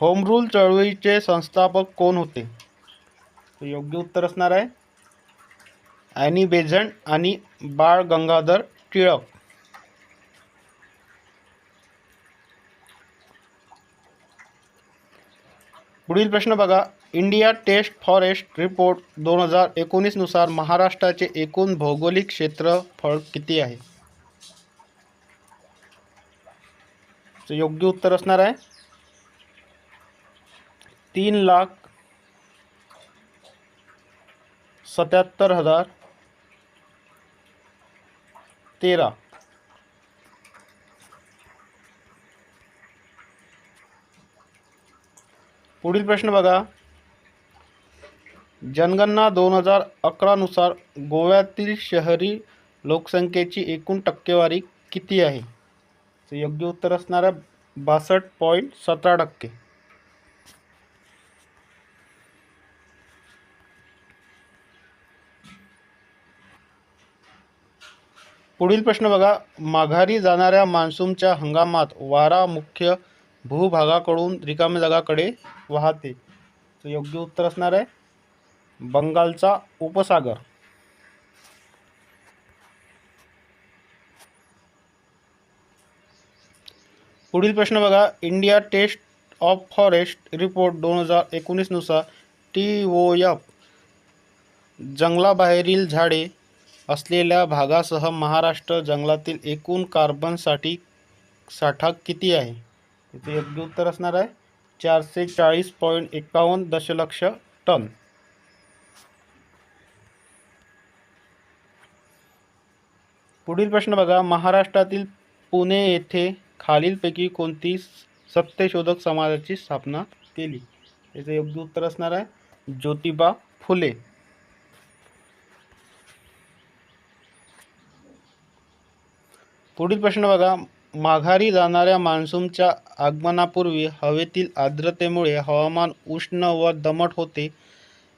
Home rule चळवळीचे संस्थापक कोण होते? तर योग्य उत्तर असणार आहे. ॲनी बेझंट आणि बाळ गंगाधर टिळक. पुढील प्रश्न बघा. इंडिया टेस्ट फॉरेस्ट रिपोर्ट दोन हजार एकोणीसनुसार महाराष्ट्राचे एकूण भौगोलिक क्षेत्रफळ किती आहे? योग्य उत्तर असणार आहे. तीन लाख सत्याहत्तर हजार तेरा. पुढील प्रश्न बघा. जनगणना दोन हजार अकरानुसार गोव्यातील शहरी लोकसंख्येची एकूण टक्केवारी किती आहे? योग्य उत्तर असणार बासष्ट पॉईंट सतरा टक्के. पुढील प्रश्न बघा. माघारी जाणाऱ्या मान्सूनच्या हंगामात वारा मुख्य भूभागाकडून रिकाम्या जागाकडे वाहते. तर योग्य उत्तर असणार आहे. बंगालचा उपसागर. पुढील प्रश्न बघा. India state of forest report दोन हजार एकोणीसनुसार टी ओ एफ जंगलाबाहेरील झाडे असलेल्या भागासह महाराष्ट्र जंगलातील एकूण कार्बनसाठी साठा किती आहे? इथे योग्य उत्तर असणार आहे. चारशे चाळीस पॉईंट एकावन्न दशलक्ष टन. पुढील प्रश्न बघा. महाराष्ट्रातील पुणे येथे खालीलपैकी कोणती सत्यशोधक समाजाची स्थापना केली? याचं योग्य उत्तर असणार आहे. ज्योतिबा फुले. पुढील प्रश्न बघा. माघारी जाणाऱ्या मान्सूनच्या आगमनापूर्वी हवेतील आर्द्रतेमुळे हवामान उष्ण व दमट होते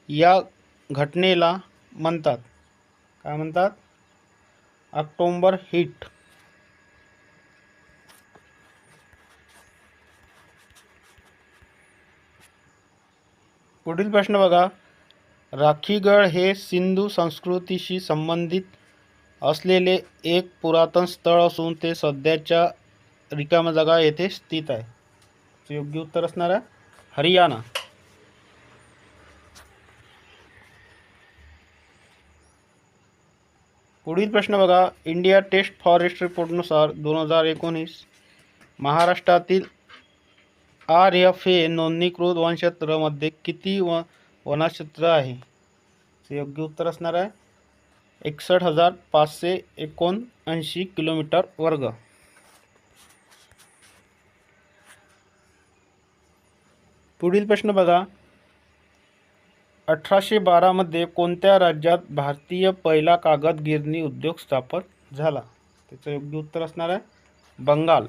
या घटनेला म्हणतात. काय म्हणतात? October heat. पुढील प्रश्न बघा. राखीगड हे सिंधू संस्कृतीशी संबंधित असलेले एक पुरातन स्थळ असून ते सध्याच्या रिकाम्या जागा येथे स्थित आहे. योग्य उत्तर असणार आहे. हरियाणा. पुढील प्रश्न बघा. इंडिया टेस्ट फॉरेस्ट रिपोर्टनुसार दोन हजार एकोणीस महाराष्ट्रातील आर एफ ए नोंदणीकृत वनक्षेत्रामध्ये किती व वनक्षेत्र आहे? योग्य उत्तर असणार आहे. एकसष्ट हजार पाचशे एकोणऐंशी किलोमीटर वर्ग. पुढील प्रश्न बघा. अठराशे बारामध्ये कोणत्या राज्यात भारतीय पहिला कागद गिरणी उद्योग स्थापन झाला? त्याचं योग्य उत्तर असणार आहे बंगाल.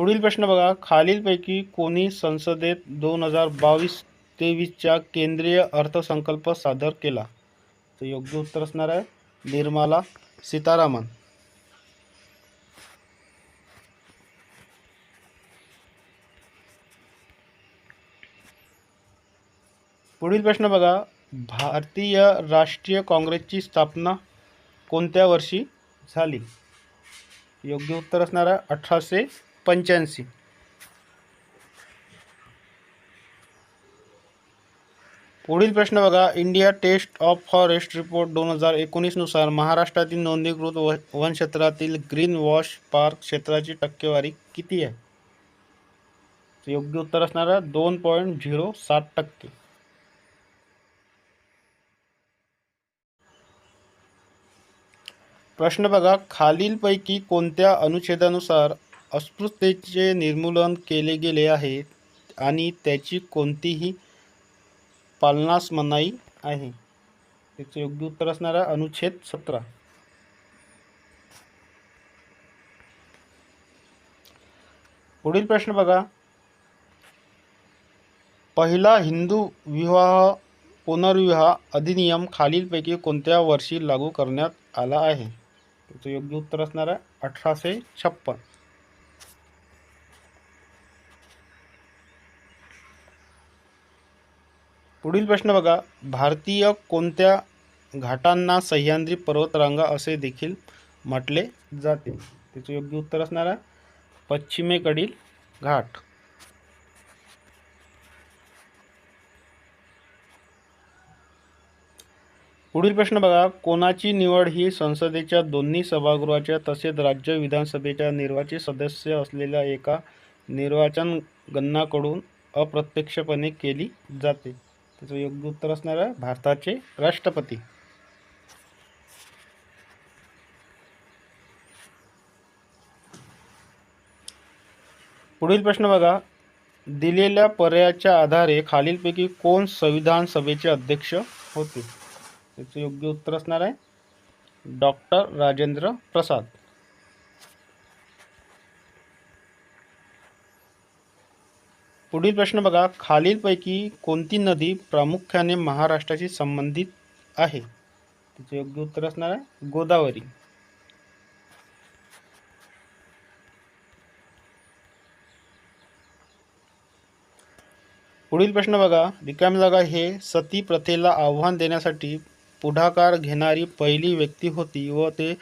पुढील प्रश्न बघा. खालीलपैकी कोणी संसदेत दोन हजार बावीस तेवीसच्या केंद्रीय अर्थसंकल्प सादर केला? तर योग्य उत्तर असणार आहे निर्मला सीतारामन. पुढील प्रश्न बघा. भारतीय राष्ट्रीय काँग्रेसची स्थापना कोणत्या वर्षी झाली? योग्य उत्तर असणार आहे अठराशे पंच्याऐंशी. पुढील प्रश्न बघा. India state of forest report दोन हजार एकोणीसनुसार महाराष्ट्रातील नोंदणीकृत व वन क्षेत्रातील ग्रीन वॉश पार्क क्षेत्राची टक्केवारी किती आहे? योग्य उत्तर असणार आहे दोन पॉईंट झिरो सात टक्के. प्रश्न बघा. खालीलपैकी कोणत्या अनुच्छेदानुसार अस्पृश्यतेचे निर्मूलन केले गेले आहे आणि त्याची कोणतीही पालनास मनाई आहे. त्याचं योग्य उत्तर असणार आहे अनुच्छेद सतरा. पुढील प्रश्न बघा. पहिला हिंदू विवाह पुनर्विवाह अधिनियम खालीलपैकी कोणत्या वर्षी लागू करण्यात आला आहे? त्याचं योग्य उत्तर असणार आहे अठराशे छप्पन. पुढील प्रश्न बघा. भारतीय कोणत्या घाटांना सह्याद्री पर्वतरांगा असे देखील म्हटले जाते? त्याचं योग्य उत्तर असणार आहे. पश्चिमेकडील घाट. पुढील प्रश्न बघा. कोणाची निवड ही संसदेच्या दोन्ही सभागृहाच्या तसेच राज्य विधानसभेच्या निर्वाचित सदस्य असलेल्या एका निर्वाचन गणाकडून अप्रत्यक्षपणे केली जाते? त्याचं योग्य उत्तर असणार आहे भारताचे राष्ट्रपती. पुढील प्रश्न बघा. दिलेल्या पर्यायाच्या आधारे खालीलपैकी कोण संविधान सभेचे अध्यक्ष होते? त्याचं योग्य उत्तर असणार आहे डॉक्टर राजेंद्र प्रसाद. पुढील प्रश्न बघा. खालीलपैकी कोणती नदी प्रामुख्याने महाराष्ट्राशी संबंधित आहे? त्याचे योग्य उत्तर असणार आहे गोदावरी. पुढील प्रश्न बघा. रिकाम जागा हे सती प्रथेला आव्हान देण्यासाठी पुढाकार घेणारी पहिली व्यक्ती होती व ते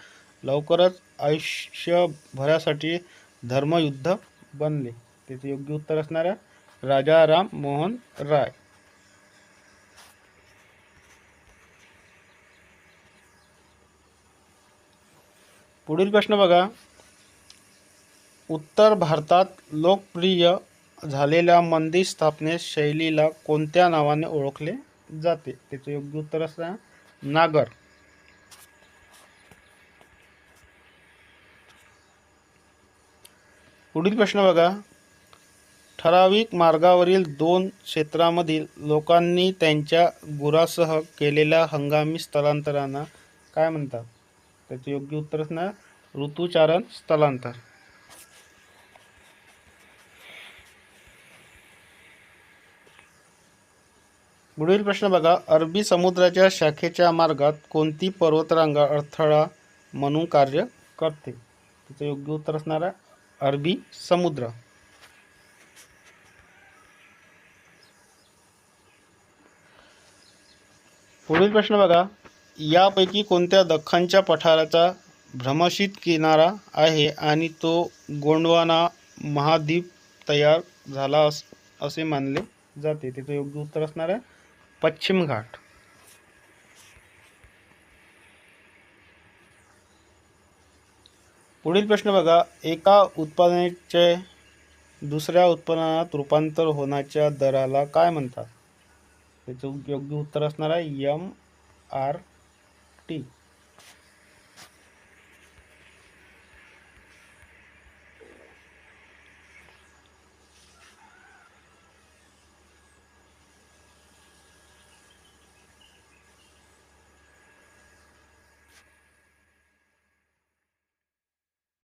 लवकरच आयुष्यभरासाठी धर्मयुद्ध बनले. त्याचे योग्य उत्तर असणार आहे राजा राम मोहन राय. पुढील प्रश्न बघा. उत्तर भारतात लोकप्रिय झालेल्या मंदिर स्थापने शैलीला कोणत्या नावाने ओळखले जाते? त्याचं योग्य उत्तर असणार नागर. पुढील प्रश्न बघा. ठराविक मार्गावरील दोन क्षेत्रामधील लोकांनी त्यांच्या गुरासह केलेल्या हंगामी स्थलांतरांना काय म्हणतात? त्याचे योग्य उत्तर असणार ऋतुचारण स्थलांतर. पुढील प्रश्न बघा. अरबी समुद्राच्या शाखेच्या मार्गात कोणती पर्वतरांगा अडथळा म्हणून कार्य करते? त्याचं योग्य उत्तर असणार आहे अरबी समुद्र. पुढील प्रश्न बघा. यापैकी कोणत्या दख्खनच्या पठाराचा भ्रमशीत किनारा आहे आणि तो गोंडवाना महाद्वीप तयार झाला अस असे मानले जाते. त्याचं योग्य उत्तर असणार आहे पश्चिम घाट. पुढील प्रश्न बघा. एका उत्पादनाचे दुसऱ्या उत्पादनात रूपांतर होण्याच्या दराला काय म्हणतात? त्याचं योग्य उत्तर असणार आहे यम आर टी